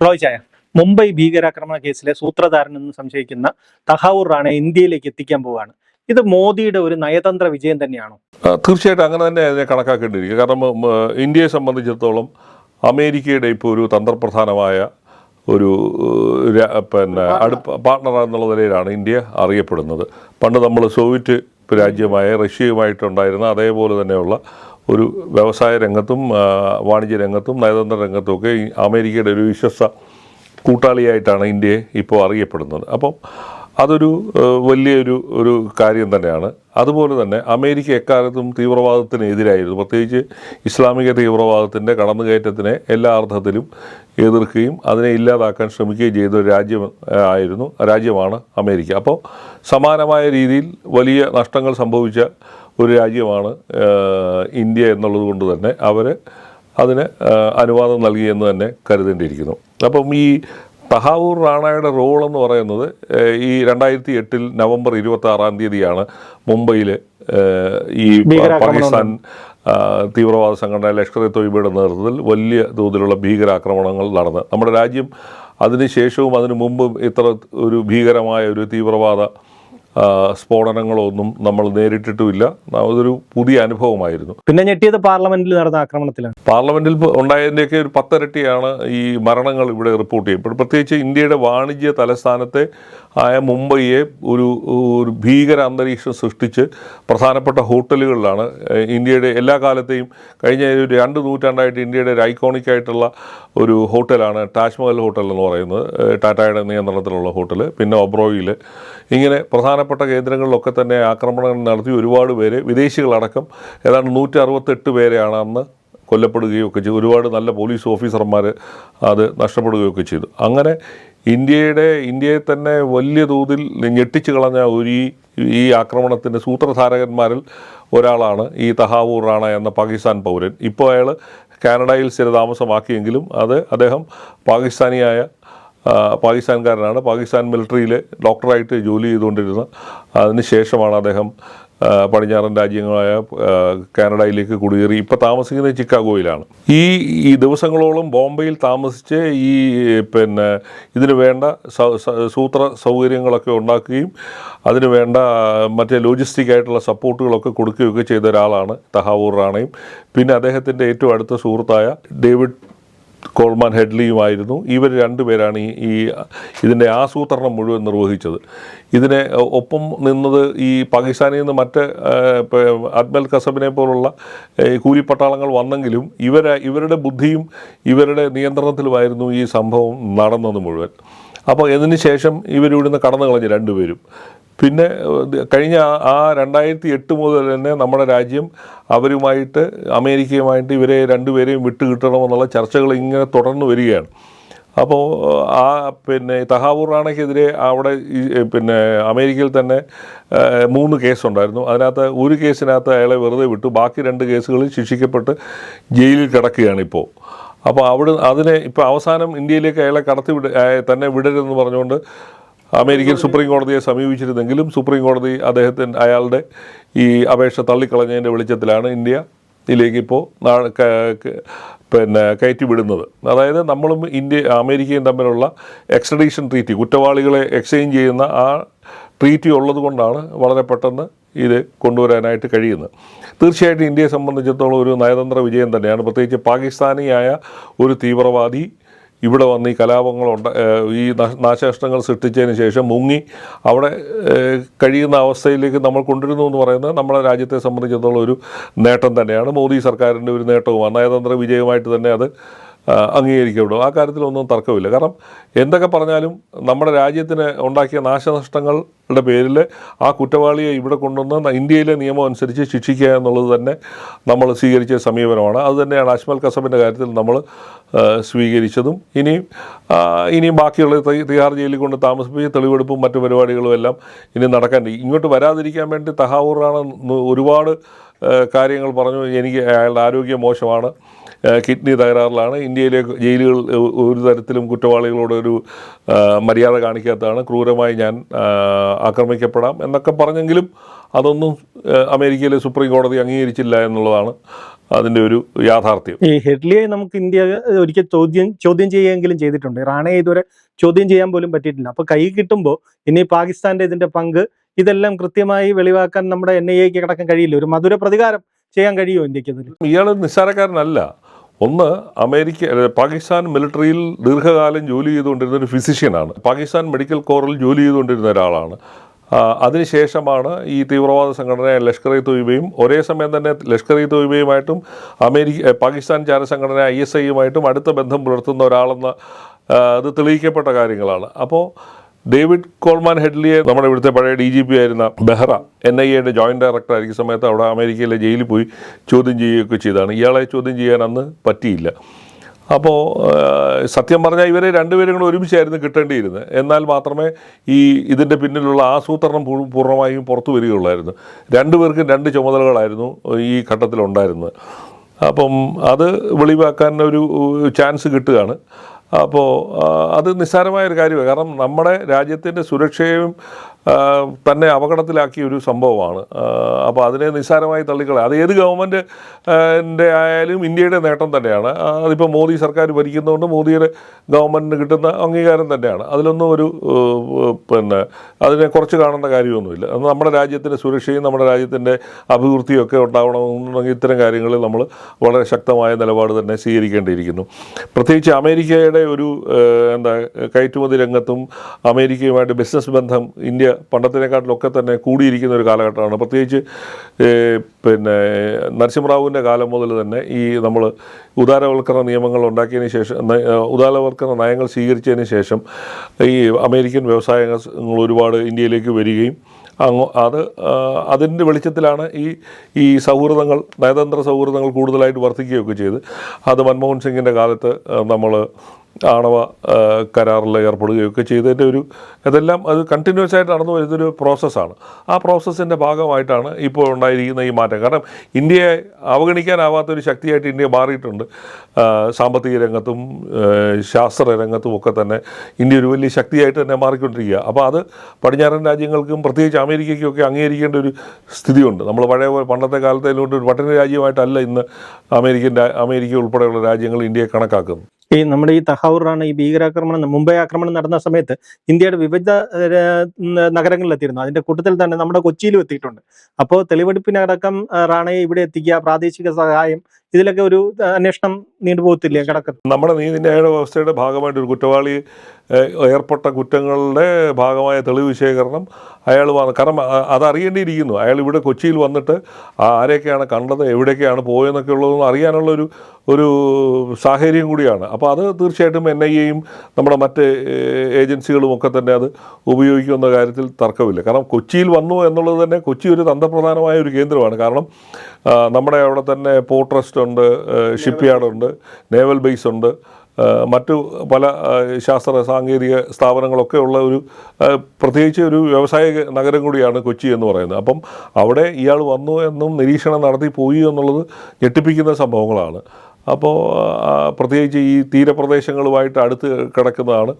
റോയ് ചായ മുംബൈ ഭീകരാക്രമണ കേസിലെ സൂത്രധാരനെന്ന് സംശയിക്കുന്ന തഹാവൂർ റാണെ ഇന്ത്യയിലേക്ക് എത്തിക്കാൻ പോവുകയാണ് ഇത് മോദിയുടെ ഒരു നയതന്ത്ര വിജയം തന്നെയാണോ? തീർച്ചയായിട്ടും അങ്ങനെ തന്നെ അതിനെ കണക്കാക്കേണ്ടിയിരിക്കും. കാരണം ഇന്ത്യയെ സംബന്ധിച്ചിടത്തോളം അമേരിക്കയുടെ ഇപ്പോൾ ഒരു തന്ത്രപ്രധാനമായ ഒരു പിന്നെ അടുപ്പ പാർട്ണർ എന്നുള്ള നിലയിലാണ് ഇന്ത്യ അറിയപ്പെടുന്നത്. പണ്ട് നമ്മൾ സോവിയറ്റ് രാജ്യമായ റഷ്യയുമായിട്ടുണ്ടായിരുന്ന അതേപോലെ തന്നെയുള്ള ഒരു വ്യവസായ രംഗത്തും വാണിജ്യ രംഗത്തും നയതന്ത്ര രംഗത്തും ഒക്കെ അമേരിക്കയുടെ ഒരു വിശ്വസ കൂട്ടാളിയായിട്ടാണ് ഇന്ത്യയെ ഇപ്പോൾ അറിയപ്പെടുന്നത്. അപ്പം അതൊരു വലിയൊരു ഒരു കാര്യം തന്നെയാണ്. അതുപോലെ തന്നെ അമേരിക്ക എക്കാലത്തും തീവ്രവാദത്തിന് എതിരായിരുന്നു പ്രത്യേകിച്ച് ഇസ്ലാമിക തീവ്രവാദത്തിന്റെ കടന്നുകയറ്റത്തിനെ എല്ലാ അർത്ഥത്തിലും എതിർക്കുകയും അതിനെ ഇല്ലാതാക്കാൻ ശ്രമിക്കുകയും ചെയ്ത ഒരു രാജ്യം ആയിരുന്നു രാജ്യമാണ് അമേരിക്ക. അപ്പോൾ സമാനമായ രീതിയിൽ വലിയ നഷ്ടങ്ങൾ സംഭവിച്ച ഒരു രാജ്യമാണ് ഇന്ത്യ എന്നുള്ളത് കൊണ്ട് തന്നെ അവർ അതിന് അനുവാദം നൽകിയെന്ന് തന്നെ കരുതേണ്ടിയിരിക്കുന്നു. അപ്പം ഈ തഹാവൂർ റാണയുടെ റോൾ എന്ന് പറയുന്നത് ഈ രണ്ടായിരത്തി എട്ടിൽ നവംബർ ഇരുപത്തി ആറാം തീയതിയാണ് മുംബൈയിൽ ഈ പാകിസ്ഥാൻ തീവ്രവാദ സംഘടന ലഷ്കർ ഇ തൊയ്ബയുടെ നേതൃത്വത്തിൽ വലിയ തോതിലുള്ള ഭീകരാക്രമണങ്ങൾ നടന്നത് നമ്മുടെ രാജ്യം അതിനുശേഷവും അതിനു മുമ്പും ഇത്ര ഒരു ഭീകരമായ ഒരു തീവ്രവാദ സ്ഫോടനങ്ങളൊന്നും നമ്മൾ നേരിട്ടിട്ടുമില്ല. അതൊരു പുതിയ അനുഭവമായിരുന്നു. പിന്നെ ഞെട്ടിയത് പാർലമെന്റിൽ നടന്ന ആക്രമണത്തിലാണ്. പാർലമെന്റിൽ ഉണ്ടായതിന്റെയൊക്കെ ഉണ്ടായതിന്റെയൊക്കെ ഒരു പത്തരട്ടിയാണ് ഈ മരണങ്ങൾ ഇവിടെ റിപ്പോർട്ട് ചെയ്യപ്പെടും പ്രത്യേകിച്ച് ഇന്ത്യയുടെ വാണിജ്യ തലസ്ഥാനത്തെ ആയ മുംബൈയെ ഒരു ഒരു ഭീകര അന്തരീക്ഷം സൃഷ്ടിച്ച് പ്രധാനപ്പെട്ട ഹോട്ടലുകളിലാണ്. ഇന്ത്യയുടെ എല്ലാ കാലത്തെയും കഴിഞ്ഞ ഒരു രണ്ട് നൂറ്റാണ്ടായിട്ട് ഇന്ത്യയുടെ ഒരു ഐക്കോണിക് ആയിട്ടുള്ള ഒരു ഹോട്ടലാണ് താജ്മഹൽ ഹോട്ടൽ എന്ന് പറയുന്നത്. ടാറ്റയുടെ നിയന്ത്രണത്തിലുള്ള ഹോട്ടൽ പിന്നെ ഒബ്രോയിൽ ഇങ്ങനെ പ്രധാനപ്പെട്ട കേന്ദ്രങ്ങളിലൊക്കെ തന്നെ ആക്രമണങ്ങൾ നടത്തി ഒരുപാട് പേര് വിദേശികളടക്കം ഏതാണ്ട് നൂറ്റി അറുപത്തെട്ട് പേരെയാണ് അന്ന് കൊല്ലപ്പെടുകയൊക്കെ ചെയ്തു. ഒരുപാട് നല്ല പോലീസ് ഓഫീസർമാർ അത് നഷ്ടപ്പെടുകയൊക്കെ ചെയ്തു. അങ്ങനെ ഇന്ത്യയുടെ ഇന്ത്യയെ തന്നെ വലിയ തോതിൽ ഞെട്ടിച്ചു കളഞ്ഞ ഒരു ഈ ആക്രമണത്തിന്റെ സൂത്രധാരകന്മാരിൽ ഒരാളാണ് ഈ തഹാവൂർ റാണ എന്ന പാകിസ്ഥാൻ പൗരൻ. ഇപ്പോൾ അയാൾ കാനഡയിൽ സ്ഥിരതാമസമാക്കിയെങ്കിലും അത് അദ്ദേഹം പാകിസ്ഥാനിയായ പാകിസ്ഥാൻകാരനാണ്. പാകിസ്ഥാൻ മിലിറ്ററിയിൽ ഡോക്ടറായിട്ട് ജോലി ചെയ്തുകൊണ്ടിരുന്ന അതിന് ശേഷമാണ് അദ്ദേഹം പടിഞ്ഞാറൻ രാജ്യങ്ങളായ കാനഡയിലേക്ക് കുടിയേറി. ഇപ്പോൾ താമസിക്കുന്നത് ചിക്കാഗോയിലാണ്. ഈ ഈ ദിവസങ്ങളോളം ബോംബെയിൽ താമസിച്ച് ഈ പിന്നെ ഇതിന് വേണ്ട സൂത്ര സൗകര്യങ്ങളൊക്കെ ഉണ്ടാക്കുകയും അതിന് വേണ്ട മറ്റേ ലോജിസ്റ്റിക് ആയിട്ടുള്ള സപ്പോർട്ടുകളൊക്കെ കൊടുക്കുകയൊക്കെ ചെയ്ത ഒരാളാണ് തഹാവൂർ റാണയും. പിന്നെ അദ്ദേഹത്തിന്റെ ഏറ്റവും അടുത്ത സുഹൃത്തായ ഡേവിഡ് കോൾമാൻ ഹെഡ്ലിയുമായിരുന്നു. ഇവർ രണ്ടുപേരാണ് ഈ ഈ ഇതിന്റെ ആസൂത്രണം മുഴുവൻ നിർവഹിച്ചത്. ഇതിനെ ഒപ്പം നിന്നത് ഈ പാകിസ്ഥാനിൽ നിന്ന് മറ്റ് അജ്മൽ കസബിനെ പോലുള്ള കൂലിപ്പട്ടാളങ്ങൾ വന്നെങ്കിലും ഇവർ ഇവരുടെ ബുദ്ധിയും ഇവരുടെ നിയന്ത്രണത്തിലുമായിരുന്നു ഈ സംഭവം നടന്നത് മുഴുവൻ. അപ്പോൾ ഇതിന് ശേഷം ഇവരിവിടുന്ന് കടന്നു കളഞ്ഞു രണ്ടുപേരും. പിന്നെ കഴിഞ്ഞ ആ- രണ്ടായിരത്തി എട്ട് മുതൽ തന്നെ നമ്മുടെ രാജ്യം അവരുമായിട്ട് അമേരിക്കയുമായിട്ട് ഇവരെ രണ്ടുപേരെയും വിട്ടുകിട്ടണമെന്നുള്ള ചർച്ചകൾ ഇങ്ങനെ തുടർന്ന് വരികയാണ്. അപ്പോൾ ആ പിന്നെ തഹാവൂർ റാണയ്ക്കെതിരെ അവിടെ പിന്നെ അമേരിക്കയിൽ തന്നെ മൂന്ന് കേസുണ്ടായിരുന്നു. അതിനകത്ത് ഒരു കേസിനകത്ത് അയാളെ വെറുതെ വിട്ടു. ബാക്കി രണ്ട് കേസുകളിൽ ശിക്ഷിക്കപ്പെട്ട് ജയിലിൽ കിടക്കുകയാണ് ഇപ്പോൾ. അപ്പോൾ അവിടെ അതിനെ ഇപ്പോൾ അവസാനം ഇന്ത്യയിലേക്ക് അയാളെ കടത്തി വിട തന്നെ വിടരുതെന്ന് പറഞ്ഞുകൊണ്ട് അമേരിക്കൻ സുപ്രീം കോടതിയെ സമീപിച്ചിരുന്നെങ്കിലും സുപ്രീം കോടതി അദ്ദേഹത്തിന് അയാളുടെ ഈ അപേക്ഷ തള്ളിക്കളഞ്ഞതിന്റെ വെളിച്ചത്തിലാണ് ഇന്ത്യ ഇതിലേക്ക് ഇപ്പോൾ പിന്നെ കയറ്റി വിടുന്നത് അതായത് നമ്മളും ഇന്ത്യ അമേരിക്കയും തമ്മിലുള്ള എക്സ്ട്രഡീഷൻ ട്രീറ്റി കുറ്റവാളികളെ എക്സ്ചേഞ്ച് ചെയ്യുന്ന ആ ട്രീറ്റി ഉള്ളത് കൊണ്ടാണ് വളരെ പെട്ടെന്ന് ഇത് കൊണ്ടുവരാനായിട്ട് കഴിയുന്നത്. തീർച്ചയായിട്ടും ഇന്ത്യയെ സംബന്ധിച്ചിടത്തോളം ഒരു നയതന്ത്ര വിജയം തന്നെയാണ്. പ്രത്യേകിച്ച് പാകിസ്ഥാനിയായ ഒരു തീവ്രവാദി ഇവിടെ വന്ന് ഈ കലാപങ്ങളുണ്ട് ഈ നഷ- നാശനഷ്ടങ്ങൾ സൃഷ്ടിച്ചതിന് ശേഷം മുങ്ങി അവിടെ കഴിയുന്ന അവസ്ഥയിലേക്ക് നമ്മൾ കൊണ്ടുവരുന്നു എന്ന് പറയുന്നത് നമ്മുടെ രാജ്യത്തെ സംബന്ധിച്ചിടത്തോളം ഒരു നേട്ടം തന്നെയാണ്. മോദി സർക്കാരിന്റെ ഒരു നേട്ടവുമാണ്. നയതന്ത്ര വിജയമായിട്ട് തന്നെ അത് അംഗീകരിക്കപ്പെടും ആ കാര്യത്തിലൊന്നും തർക്കമില്ല. കാരണം എന്തൊക്കെ പറഞ്ഞാലും നമ്മുടെ രാജ്യത്തിന് ഉണ്ടാക്കിയ നാശനഷ്ടങ്ങളുടെ പേരിൽ ആ കുറ്റവാളിയെ ഇവിടെ കൊണ്ടുവന്ന് ഇന്ത്യയിലെ നിയമം അനുസരിച്ച് ശിക്ഷിക്കുക എന്നുള്ളത് തന്നെ നമ്മൾ സ്വീകരിച്ച സമീപനമാണ്. അതുതന്നെയാണ് അഷ്മൽ കസബിന്റെ കാര്യത്തിൽ നമ്മൾ സ്വീകരിച്ചതും. ഇനിയും ഇനിയും ബാക്കിയുള്ള തിഹാർ ജയിലിൽ കൊണ്ട് താമസിപ്പിച്ച് തെളിവെടുപ്പും മറ്റു പരിപാടികളും എല്ലാം ഇനി നടക്കാൻ ഇങ്ങോട്ട് വരാതിരിക്കാൻ വേണ്ടി തഹാവൂറാണ് ഒരുപാട് കാര്യങ്ങൾ പറഞ്ഞു. എനിക്ക് അയാളുടെ ആരോഗ്യം മോശമാണ്. കിഡ്നി തകരാറിലാണ്. ഇന്ത്യയിലെ ജയിലുകൾ ഒരു തരത്തിലും കുറ്റവാളികളോട് ഒരു മര്യാദ കാണിക്കാത്തതാണ്. ക്രൂരമായി ഞാൻ ആക്രമിക്കപ്പെടാം എന്നൊക്കെ പറഞ്ഞെങ്കിലും അതൊന്നും അമേരിക്കയിലെ സുപ്രീം കോടതി അംഗീകരിച്ചില്ല എന്നുള്ളതാണ് അതിന്റെ ഒരു യാഥാർത്ഥ്യം. ഈ ഹെഡ്ലിയെ നമുക്ക് ഇന്ത്യ ഒരിക്കൽ ചോദ്യം ചോദ്യം ചെയ്യുകയെങ്കിലും ചെയ്തിട്ടുണ്ട്. റാണയെ ഇതുവരെ ചോദ്യം ചെയ്യാൻ പോലും പറ്റിയിട്ടില്ല. അപ്പൊ കൈ കിട്ടുമ്പോൾ ഇനി പാകിസ്ഥാന്റെ ഇതിന്റെ പങ്ക് ഇതെല്ലാം കൃത്യമായി വെളിവാക്കാൻ നമ്മുടെ എൻ ഐ എക്ക് കിടക്കാൻ കഴിയില്ല. ഒരു മധുര പ്രതികാരം ചെയ്യാൻ കഴിയുമോ ഇന്ത്യയ്ക്ക് ഇയാൾ നിസ്സാരക്കാരനല്ല. ഒന്ന് അമേരിക്ക പാകിസ്ഥാൻ മിലിറ്ററിയിൽ ദീർഘകാലം ജോലി ചെയ്തുകൊണ്ടിരുന്ന ഒരു ഫിസിഷ്യനാണ്. പാകിസ്ഥാൻ മെഡിക്കൽ കോറിൽ ജോലി ചെയ്തുകൊണ്ടിരുന്ന ഒരാളാണ്. അതിനുശേഷമാണ് ഈ തീവ്രവാദ സംഘടന ലഷ്കർ ഇ തൊയ്ബയും ഒരേ സമയം തന്നെ ലഷ്കർ ഇ തൊയ്ബയുമായിട്ടും അമേരിക്ക പാകിസ്ഥാൻ ചാരസംഘടന ഐ എസ് ഐയുമായിട്ടും അടുത്ത ബന്ധം പുലർത്തുന്ന ഒരാളെന്ന് അത് തെളിയിക്കപ്പെട്ട കാര്യങ്ങളാണ്. അപ്പോൾ ഡേവിഡ് കോൾമാൻ ഹെഡ്ലിയെ നമ്മുടെ ഇവിടുത്തെ പഴയ ഡി ജി പി ആയിരുന്ന ബെഹ്റ എൻ ഐ എയുടെ ജോയിന്റ് ഡയറക്ടർ ആയിരിക്കും സമയത്ത് അവിടെ അമേരിക്കയിലെ ജയിലിൽ പോയി ചോദ്യം ചെയ്യുകയൊക്കെ ചെയ്താണ് ഇയാളെ ചോദ്യം ചെയ്യാൻ അന്ന് പറ്റിയില്ല. അപ്പോൾ സത്യം പറഞ്ഞാൽ ഇവരെ രണ്ടുപേരും കൂടെ ഒരുമിച്ചായിരുന്നു കിട്ടേണ്ടിയിരുന്നത്. എന്നാൽ മാത്രമേ ഈ ഇതിന്റെ പിന്നിലുള്ള ആസൂത്രണം പൂർ- പൂർണമായും പുറത്തു വരികയുള്ളായിരുന്നു. രണ്ടുപേർക്കും രണ്ട് ചുമതലകളായിരുന്നു ഈ ഘട്ടത്തിലുണ്ടായിരുന്നത്. അപ്പം അത് വെളിവാക്കാൻ ഒരു ചാൻസ് കിട്ടുകയാണ്. അപ്പോൾ അത് നിസ്സാരമായൊരു കാര്യമാണ്. കാരണം നമ്മുടെ രാജ്യത്തിന്റെ സുരക്ഷയും തന്നെ അപകടത്തിലാക്കിയ ഒരു സംഭവമാണ്. അപ്പോൾ അതിനെ നിസ്സാരമായി തള്ളിക്കളയുക അത് ഏത് ഗവൺമെന്റ് ന്റെ ആയാലും ഇന്ത്യയുടെ നേട്ടം തന്നെയാണ്. അതിപ്പോൾ മോദി സർക്കാർ ഭരിക്കുന്നതുകൊണ്ട് മോദിയുടെ ഗവൺമെന്റിന് കിട്ടുന്ന അംഗീകാരം തന്നെയാണ്. അതിലൊന്നും ഒരു പിന്നെ അതിനെ കുറച്ച് കാണേണ്ട കാര്യമൊന്നുമില്ല. അത് നമ്മുടെ രാജ്യത്തിന്റെ സുരക്ഷയും നമ്മുടെ രാജ്യത്തിന്റെ അഭിവൃദ്ധിയും ഒക്കെ ഉണ്ടാവണമെന്നുണ്ടെങ്കിൽ ഇത്തരം കാര്യങ്ങളിൽ നമ്മൾ വളരെ ശക്തമായ നിലപാട് തന്നെ സ്വീകരിക്കേണ്ടിയിരിക്കുന്നു. പ്രത്യേകിച്ച് അമേരിക്കയുടെ ഒരു എന്താ കയറ്റുമതി രംഗത്തും അമേരിക്കയുമായിട്ട് ബിസിനസ് ബന്ധം ഇന്ത്യ പണ്ടത്തിനെക്കാട്ടിലൊക്കെ തന്നെ കൂടിയിരിക്കുന്ന ഒരു കാലഘട്ടമാണ്. പ്രത്യേകിച്ച് പിന്നെ നരസിംഹറാവുവിന്റെ കാലം മുതൽ തന്നെ ഈ നമ്മൾ ഉദാരവൽക്കരണ നിയമങ്ങൾ ഉണ്ടാക്കിയതിന് ശേഷം ഉദാരവൽക്കരണ നയങ്ങൾ സ്വീകരിച്ചതിന് ശേഷം ഈ അമേരിക്കൻ വ്യവസായങ്ങൾ ഒരുപാട് ഇന്ത്യയിലേക്ക് വരികയും അങ്ങ് അത് അതിന്റെ വെളിച്ചത്തിലാണ് ഈ ഈ സൗഹൃദങ്ങൾ നയതന്ത്ര സൗഹൃദങ്ങൾ കൂടുതലായിട്ട് വർദ്ധിക്കുകയൊക്കെ ചെയ്ത്. അത് മൻമോഹൻ സിംഗിന്റെ കാലത്ത് നമ്മൾ ആണവ കരാറിൽ ഏർപ്പെടുകയൊക്കെ ചെയ്തതിന്റെ ഒരു ഇതെല്ലാം അത് കണ്ടിന്യൂസ് ആയിട്ട് നടന്നു വരുന്നൊരു പ്രോസസ്സാണ്. ആ പ്രോസസ്സിന്റെ ഭാഗമായിട്ടാണ് ഇപ്പോൾ ഉണ്ടായിരിക്കുന്ന ഈ മാറ്റം. കാരണം ഇന്ത്യയെ അവഗണിക്കാനാവാത്തൊരു ശക്തിയായിട്ട് ഇന്ത്യ മാറിയിട്ടുണ്ട്. സാമ്പത്തിക രംഗത്തും ശാസ്ത്ര രംഗത്തും ഒക്കെ തന്നെ ഇന്ത്യ ഒരു വലിയ ശക്തിയായിട്ട് തന്നെ മാറിക്കൊണ്ടിരിക്കുക. അപ്പോൾ അത് പടിഞ്ഞാറൻ രാജ്യങ്ങൾക്കും പ്രത്യേകിച്ച് അമേരിക്കയ്ക്കും ഒക്കെ അംഗീകരിക്കേണ്ട ഒരു സ്ഥിതിയുണ്ട്. നമ്മൾ പഴയ പണ്ടത്തെ കാലത്തെ ഒരു പട്ടണ രാജ്യമായിട്ടല്ല ഇന്ന് അമേരിക്കൻ അമേരിക്ക ഉൾപ്പെടെയുള്ള രാജ്യങ്ങൾ ഇന്ത്യയെ കണക്കാക്കുന്നത് ഈ നമ്മുടെ ഈ തഹൗറാണ് ഈ ഭീകരാക്രമണം മുംബൈ ആക്രമണം നടന്ന സമയത്ത് ഇന്ത്യയുടെ വിവിധ നഗരങ്ങളിലെത്തിയിരുന്നു. അതിന്റെ കൂട്ടത്തിൽ തന്നെ നമ്മുടെ കൊച്ചിയിലും എത്തിയിട്ടുണ്ട്. അപ്പോൾ തെളിവെടുപ്പിനടക്കം റാണയെ ഇവിടെ എത്തിക്കുക പ്രാദേശിക സഹായം ഇതിലൊക്കെ ഒരു അന്വേഷണം നീണ്ടുപോകത്തില്ലേ കിടക്കുന്നത് നമ്മുടെ നീതിന്യായ വ്യവസ്ഥയുടെ ഭാഗമായിട്ട് ഒരു കുറ്റവാളി ഏർപ്പെട്ട കുറ്റങ്ങളുടെ ഭാഗമായ തെളിവ് ശേഖരണം അയാൾ വന്ന് കാരണം അതറിയേണ്ടിയിരിക്കുന്നു അയാൾ ഇവിടെ കൊച്ചിയിൽ വന്നിട്ട് ആരെയൊക്കെയാണ് കണ്ടത് എവിടെയൊക്കെയാണ് പോയെന്നൊക്കെ ഉള്ളതെന്ന് അറിയാനുള്ള ഒരു ഒരു സാഹചര്യം കൂടിയാണ്. അപ്പോൾ അത് തീർച്ചയായിട്ടും എൻ ഐ എയും നമ്മുടെ മറ്റ് ഏജൻസികളും ഒക്കെ തന്നെ അത് ഉപയോഗിക്കുന്ന കാര്യത്തിൽ തർക്കമില്ല. കാരണം കൊച്ചിയിൽ വന്നു എന്നുള്ളത് തന്നെ കൊച്ചി ഒരു തന്ത്രപ്രധാനമായ ഒരു കേന്ദ്രമാണ്. കാരണം നമ്മുടെ അവിടെ തന്നെ പോർട്ട് ട്രസ്റ്റ് ഉണ്ട് ഷിപ്പ് യാർഡ് ഉണ്ട് നേവൽ ബേസ് ഉണ്ട് മറ്റു പല ശാസ്ത്ര സാങ്കേതിക സ്ഥാപനങ്ങളൊക്കെ ഉള്ള ഒരു പ്രത്യേകിച്ച് ഒരു വ്യവസായ നഗരം കൂടിയാണ് കൊച്ചി എന്ന് പറയുന്നത്. അപ്പം അവിടെ ഇയാൾ വന്നു എന്നും നിരീക്ഷണം നടത്തി പോയി എന്നുള്ളത് ഞെട്ടിപ്പിക്കുന്ന സംഭവങ്ങളാണ്. അപ്പോൾ പ്രത്യേകിച്ച് ഈ തീരപ്രദേശങ്ങളുമായിട്ട് അടുത്ത് കിടക്കുന്നതാണ്.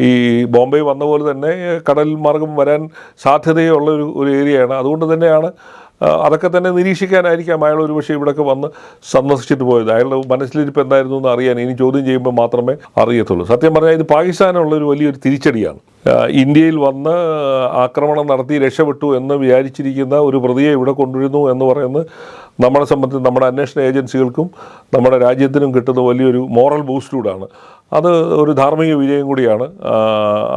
ഈ ബോംബെ വന്ന പോലെ തന്നെ കടൽ മാർഗം വരാൻ സാധ്യതയുള്ള ഒരു ഒരു ഏരിയയാണ്. അതുകൊണ്ട് തന്നെയാണ് അതൊക്കെ തന്നെ നിരീക്ഷിക്കാനായിരിക്കാം. അയാൾ ഒരുപക്ഷെ ഇവിടെയൊക്കെ വന്ന് സന്ദർശിച്ചിട്ട് പോയത്. അയാളുടെ മനസ്സിലിരിപ്പ് എന്തായിരുന്നു എന്ന് അറിയാൻ ഇനി ചോദ്യം ചെയ്യുമ്പോൾ മാത്രമേ അറിയത്തുള്ളൂ. സത്യം പറഞ്ഞാൽ ഇത് പാകിസ്ഥാനുള്ള ഒരു വലിയൊരു തിരിച്ചടിയാണ്. ഇന്ത്യയിൽ വന്ന് ആക്രമണം നടത്തി രക്ഷപ്പെട്ടു എന്ന് വിചാരിച്ചിരിക്കുന്ന ഒരു പ്രതിയെ ഇവിടെ കൊണ്ടുവരുന്നു എന്ന് പറയുന്നത് നമ്മളെ സംബന്ധിച്ച് നമ്മുടെ അന്വേഷണ ഏജൻസികൾക്കും നമ്മുടെ രാജ്യത്തിനും കിട്ടുന്ന വലിയൊരു മോറൽ ബൂസ്റ്റൂടാണ്. അത് ഒരു ധാർമ്മിക വിജയം കൂടിയാണ്. ആ,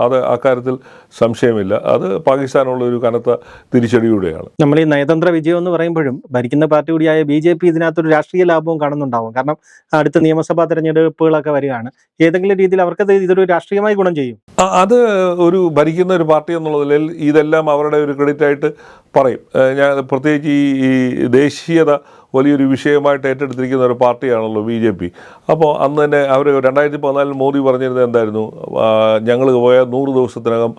അത് അക്കാര്യത്തിൽ സംശയമില്ല. അത് പാകിസ്ഥാനുള്ള ഒരു കനത്ത തിരിച്ചടിയൂടെയാണ്. നമ്മൾ ഈ നയതന്ത്ര വിജയം എന്ന് പറയുമ്പോഴും ഭരിക്കുന്ന പാർട്ടി കൂടിയായ ബി ജെ പി ഇതിനകത്തൊരു രാഷ്ട്രീയ ലാഭവും കാണുന്നുണ്ടാവും. കാരണം അടുത്ത നിയമസഭാ തെരഞ്ഞെടുപ്പുകളൊക്കെ വരികയാണ്. ഏതെങ്കിലും രീതിയിൽ അവർക്ക് ഇതൊരു രാഷ്ട്രീയമായി ഗുണം ചെയ്യും. അത് ഒരു ഭരിക്കുന്ന ഒരു പാർട്ടി എന്നുള്ള നിലയിൽ ഇതെല്ലാം അവരുടെ ഒരു ക്രെഡിറ്റ് ആയിട്ട് പറയും. ഞാൻ പ്രത്യേകിച്ച് ഈ ഈ ദേശീയത വലിയൊരു വിഷയമായിട്ട് ഏറ്റെടുത്തിരിക്കുന്ന ഒരു പാർട്ടിയാണല്ലോ ബി ജെ പി. അപ്പോൾ അന്ന് തന്നെ അവർ രണ്ടായിരത്തി പതിനാലിൽ മോദി പറഞ്ഞിരുന്നത് എന്തായിരുന്നു? ഞങ്ങൾ പോയ നൂറ് ദിവസത്തിനകം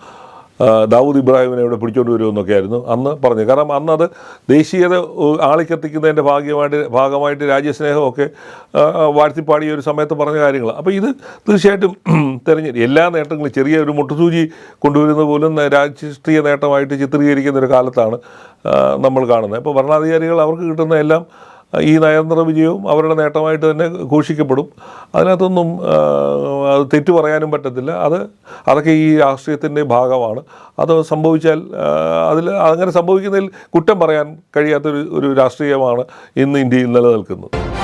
ദാവൂദ് ഇബ്രാഹിമിനെ ഇവിടെ പിടിച്ചോണ്ട് വരുമെന്നൊക്കെ ആയിരുന്നു അന്ന് പറഞ്ഞു കാരണം അന്ന് അത് ദേശീയത ആളിക്കത്തിക്കുന്നതിന്റെ ഭാഗ്യമായിട്ട് ഭാഗമായിട്ട് രാജ്യസ്നേഹമൊക്കെ വാഴ്ത്തിപ്പാടിയ ഒരു സമയത്ത് പറഞ്ഞ കാര്യങ്ങൾ അപ്പോൾ ഇത് തീർച്ചയായിട്ടും തെരഞ്ഞെ എല്ലാ നേട്ടങ്ങളും ചെറിയ ഒരു മുട്ടുസൂചി കൊണ്ടുവരുന്ന പോലും രാഷ്ട്രീയ നേട്ടമായിട്ട് ചിത്രീകരിക്കുന്ന ഒരു കാലത്താണ് നമ്മൾ കാണുന്നത്. അപ്പോൾ ഭരണാധികാരികൾ അവർക്ക് കിട്ടുന്ന എല്ലാം ഈ നയതന്ത്ര വിജയവും അവരുടെ നേട്ടമായിട്ട് തന്നെ ഘോഷിക്കപ്പെടും. അതിനകത്തൊന്നും അത് തെറ്റു പറയാനും പറ്റത്തില്ല. അത് അതൊക്കെ ഈ രാഷ്ട്രീയത്തിന്റെ ഭാഗമാണ്. അത് സംഭവിച്ചാൽ അതിൽ അങ്ങനെ സംഭവിക്കുന്നതിൽ കുറ്റം പറയാൻ കഴിയാത്തൊരു ഒരു രാഷ്ട്രീയമാണ് ഇന്ന് ഇന്ത്യയിൽ നിലനിൽക്കുന്നത്.